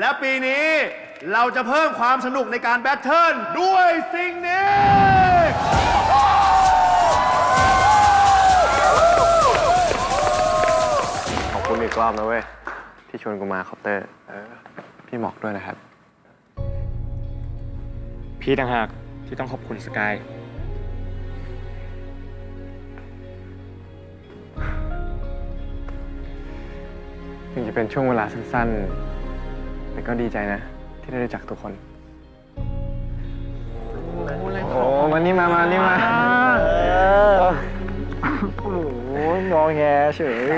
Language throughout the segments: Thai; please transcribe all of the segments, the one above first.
และปีนี้เราจะเพิ่มความสนุกในการแบทเทิลด้วยสิ่งนี้ ขอบคุณอีกรอบนะเว้ย ที่ชวนกูมาเคาน์เตอร์พี่หมอกด้วยนะครับ พี่ต่างหากที่ต้องขอบคุณสกาย ถึงจะเป็นช่วงเวลาสั้นๆ แต่ก็ดีใจนะ ที่ได้รู้จักทุกคน โอ้มานี่มามานี่มาโอ้โหงอแงเฉย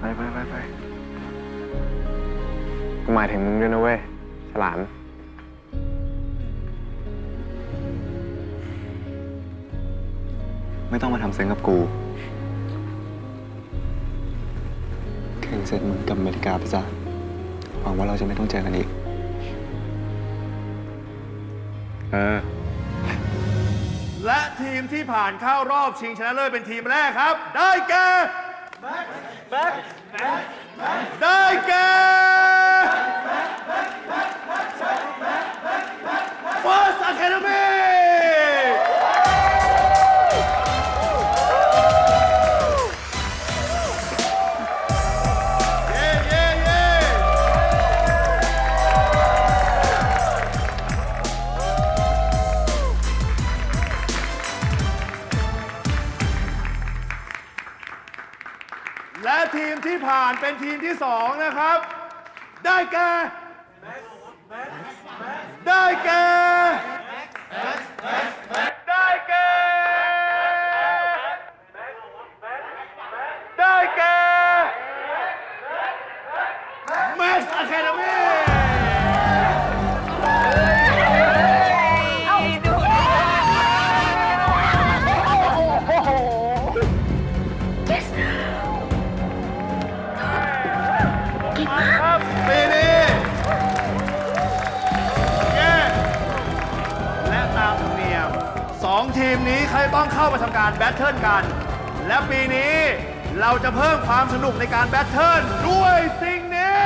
ไปไปไปไปกูหมายถึงมึงด้วยนะเว้ย ฉลามไม่ต้องมาทำเซ็งกับกูคืนเสร็จมึงกลับอเมริกาไปซะ หวังว่าเราจะไม่ต้องเจอกันอีก เออ และทีมที่ผ่านเข้ารอบชิงชนะเลิศเป็นทีมแรกครับ ได้แก่ ได้แก่ ทีมที่ผ่านเป็นทีมที่สองนะครับ ได้แก่ได้แก่ได้แก่ได้แก่ Max Academy ครับ ทีมนี้เคาจะต้องเข้ามาทำการแบทเทิลกัน และปีนี้เราจะเพิ่มความสนุกในการแบทเทิลด้วยสิ่งนี้